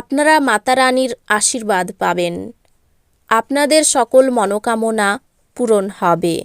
আপনারা মাতা রানীর আশীর্বাদ পাবেন। আপনাদের সকল মনোকামনা পূরণ হবে।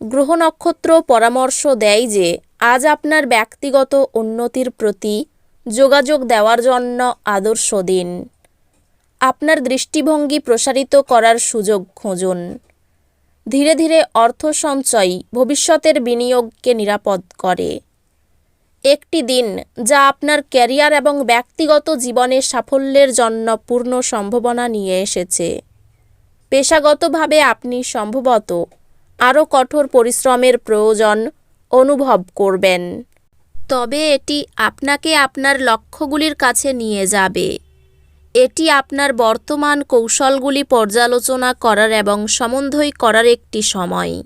গ্রহ নক্ষত্র পরামর্শ দেয় যে, আজ আপনার ব্যক্তিগত উন্নতির প্রতি যোগাযোগ দেওয়ার জন্য আদর্শ দিন। আপনার দৃষ্টিভঙ্গি প্রসারিত করার সুযোগ খুঁজুন। ধীরে ধীরে অর্থ সঞ্চয় ভবিষ্যতের বিনিয়োগকে নিরাপদ করে। একটি দিন যা আপনার ক্যারিয়ার এবং ব্যক্তিগত জীবনে সাফল্যের জন্য পূর্ণ সম্ভাবনা নিয়ে এসেছে। পেশাগতভাবে আপনি সম্ভবত আরও কঠোর পরিশ্রমের প্রয়োজন অনুভব করবেন। তবে এটি আপনাকে আপনার লক্ষ্যগুলির কাছে নিয়ে যাবে। এটি আপনার বর্তমান কৌশলগুলি পর্যালোচনা করার এবং সমন্বয় করার একটি সময়।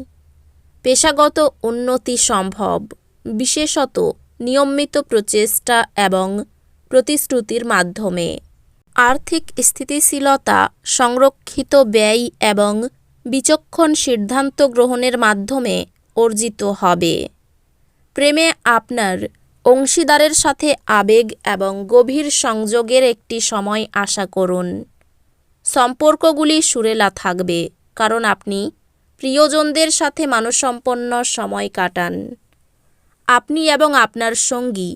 পেশাগত উন্নতি সম্ভব, বিশেষত নিয়মিত প্রচেষ্টা এবং প্রতিশ্রুতির মাধ্যমে। আর্থিক স্থিতিশীলতা, সংরক্ষিত ব্যয় এবং বিচক্ষণ সিদ্ধান্ত গ্রহণের মাধ্যমে অর্জিত হবে। প্রেমে আপনার অংশীদারের সাথে আবেগ এবং গভীর সংযোগের একটি সময় আশা করুন। সম্পর্কগুলি সুরেলা থাকবে, কারণ আপনি প্রিয়জনদের সাথে মানসম্পন্ন সময় কাটান। আপনি এবং আপনার সঙ্গী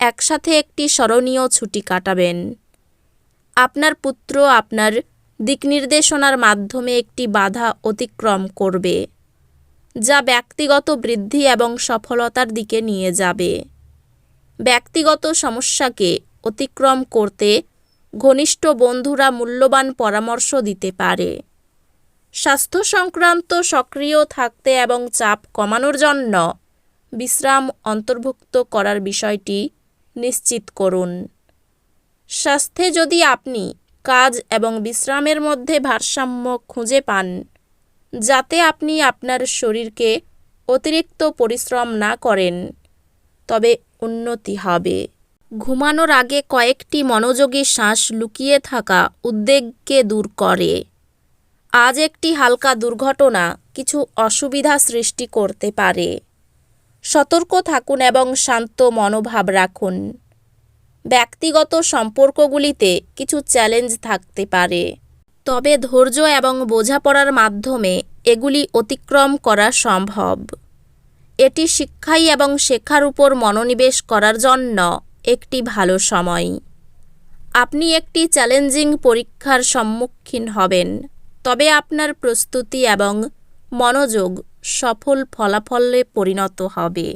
একসাথে একটি স্মরণীয় ছুটি কাটাবেন। আপনার পুত্র আপনার দিকনির্দেশনার মাধ্যমে একটি বাধা অতিক্রম করবে, যা ব্যক্তিগত বৃদ্ধি এবং সফলতার দিকে নিয়ে যাবে। ব্যক্তিগত সমস্যাকে অতিক্রম করতে ঘনিষ্ঠ বন্ধুরা মূল্যবান পরামর্শ দিতে পারে। স্বাস্থ্য সংক্রান্ত সক্রিয় থাকতে এবং চাপ কমানোর জন্য বিশ্রাম অন্তর্ভুক্ত করার বিষয়টি নিশ্চিত করুন। স্বাস্থ্যে যদি আপনি কাজ এবং বিশ্রামের মধ্যে ভারসাম্য খুঁজে পান, যাতে আপনি আপনার শরীরকে অতিরিক্ত পরিশ্রম না করেন, তবে উন্নতি হবে। ঘুমানোর আগে কয়েকটি মনোযোগী শ্বাস লুকিয়ে থাকা উদ্বেগকে দূর করে। আজ একটি হালকা দুর্ঘটনা কিছু অসুবিধা সৃষ্টি করতে পারে। সতর্ক থাকুন এবং শান্ত মনোভাব রাখুন। ব্যক্তিগত সম্পর্কগুলিতে কিছু চ্যালেঞ্জ থাকতে পারে। তবে ধৈর্য এবং বোঝাপড়ার মাধ্যমে এগুলি অতিক্রম করা সম্ভব। এটি শিক্ষাই এবং শেখার উপর মনোনিবেশ করার জন্য একটি ভালো সময়। আপনি একটি চ্যালেঞ্জিং পরীক্ষার সম্মুখীন হবেন, তবে আপনার প্রস্তুতি এবং মনোযোগ সফল ফলাফলে পরিণত হবে।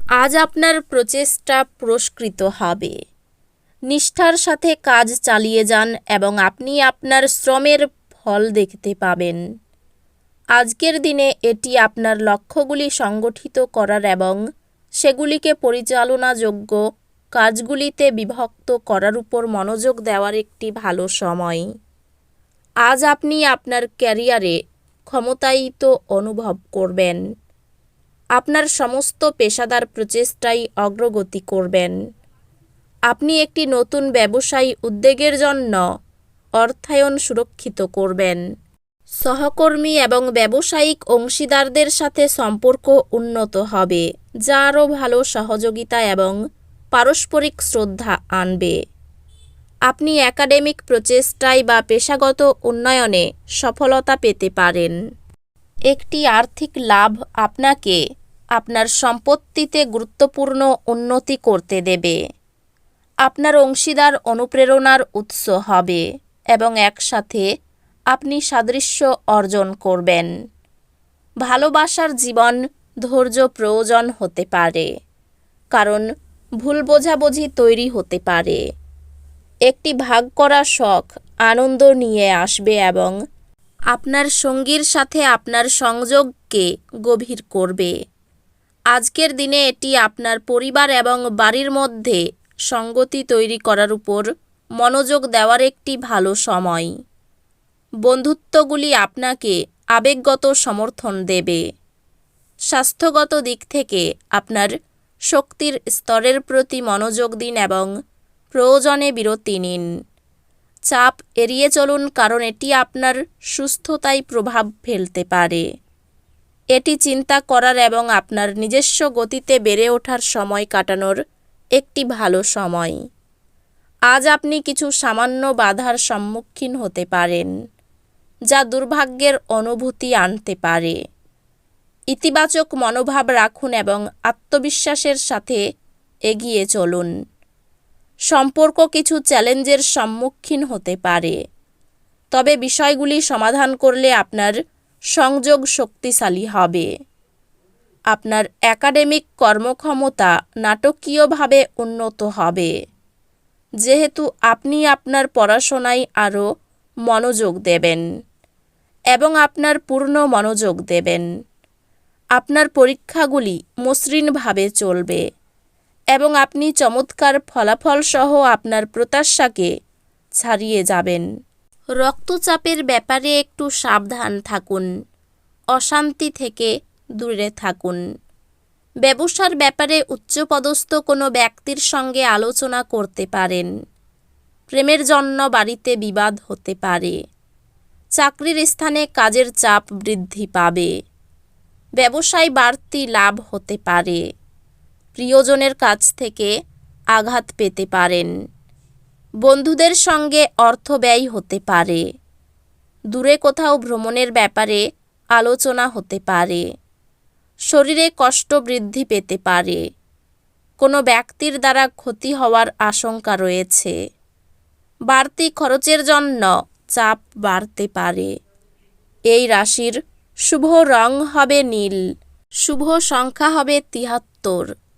আজ আপনার প্রচেষ্টা পুরস্কৃত হবে। নিষ্ঠার সাথে কাজ চালিয়ে যান এবং আপনি আপনার শ্রমের ফল দেখতে পাবেন। আজকের দিনে এটি আপনার লক্ষ্যগুলি সংগঠিত করার এবং সেগুলিকে পরিচালনাযোগ্য কাজগুলিতে বিভক্ত করার উপর মনোযোগ দেওয়ার একটি ভালো সময়। আজ আপনি আপনার ক্যারিয়ারে ক্ষমতায়িত অনুভব করবেন। আপনার সমস্ত পেশাদার প্রচেষ্টাই অগ্রগতি করবেন। আপনি একটি নতুন ব্যবসায়ী উদ্যোগের জন্য অর্থায়ন সুরক্ষিত করবেন। সহকর্মী এবং ব্যবসায়িক অংশীদারদের সাথে সম্পর্ক উন্নত হবে, যা আরও ভালো সহযোগিতা এবং পারস্পরিক শ্রদ্ধা আনবে। আপনি একাডেমিক প্রচেষ্টায় বা পেশাগত উন্নয়নে সফলতা পেতে পারেন। একটি আর্থিক লাভ আপনাকে আপনার সম্পত্তিতে গুরুত্বপূর্ণ উন্নতি করতে দেবে। আপনার অংশীদার অনুপ্রেরণার উৎস হবে এবং একসাথে আপনি সাদৃশ্য অর্জন করবেন। ভালোবাসার জীবন ধৈর্য প্রয়োজন হতে পারে, কারণ ভুল বোঝাবুঝি তৈরি হতে পারে। একটি ভাগ করা শখ, আনন্দ নিয়ে আসবে এবং আপনার সঙ্গীর সাথে আপনার সংযোগকে গভীর করবে। আজকের দিনে এটি আপনার পরিবার এবং বাড়ির মধ্যে সঙ্গতি তৈরি করার উপর মনোযোগ দেওয়ার একটি ভালো সময়। বন্ধুত্বগুলি আপনাকে আবেগগত সমর্থন দেবে। স্বাস্থ্যগত দিক থেকে আপনার শক্তির স্তরের প্রতি মনোযোগ দিন এবং প্রয়োজনে বিরতি নিন। চাপ এড়িয়ে চলুন কারণ এটি আপনার সুস্থতায় প্রভাব ফেলতে পারে। এটি চিন্তা করার এবং আপনার নিজস্ব গতিতে বেড়ে ওঠার সময় কাটানোর একটি ভালো সময়। আজ আপনি কিছু সামান্য বাধার সম্মুখীন হতে পারেন, যা দুর্ভাগ্যের অনুভূতি আনতে পারে। ইতিবাচক মনোভাব রাখুন এবং আত্মবিশ্বাসের সাথে এগিয়ে চলুন। সম্পর্ক কিছু চ্যালেঞ্জের সম্মুখীন হতে পারে। তবে বিষয়গুলি সমাধান করলে আপনার সংযোগ শক্তিশালী হবে। আপনার একাডেমিক কর্মক্ষমতা নাটকীয়ভাবে উন্নত হবে। যেহেতু আপনি আপনার পড়াশোনায় আরও মনোযোগ দেবেন এবং আপনার পূর্ণ মনোযোগ দেবেন। আপনার পরীক্ষাগুলি মসৃণভাবে চলবে। এবং আপনি চমৎকার ফলাফল সহ আপনার প্রত্যাশাকে ছাড়িয়ে যাবেন। রক্তচাপের ব্যাপারে একটু সাবধান থাকুন। অশান্তি থেকে দূরে থাকুন। ব্যবসার ব্যাপারে উচ্চপদস্থ কোনো ব্যক্তির সঙ্গে আলোচনা করতে পারেন। প্রেমের জন্য বাড়িতে বিবাদ হতে পারে। চাকরির স্থানে কাজের চাপ বৃদ্ধি পাবে। ব্যবসায় বাড়তি লাভ হতে পারে। প্রিয়জনের কাছ থেকে আঘাত পেতে পারেন। বন্ধুদের সঙ্গে অর্থ ব্যয় হতে পারে। দূরে কোথাও ভ্রমণের ব্যাপারে আলোচনা হতে পারে। শরীরে কষ্ট বৃদ্ধি পেতে পারে। কোনো ব্যক্তির দ্বারা ক্ষতি হওয়ার আশঙ্কা রয়েছে। বাড়তি খরচের জন্য চাপ বাড়তে পারে। এই রাশির শুভ রং হবে নীল, শুভ সংখ্যা হবে তিহাত্তর।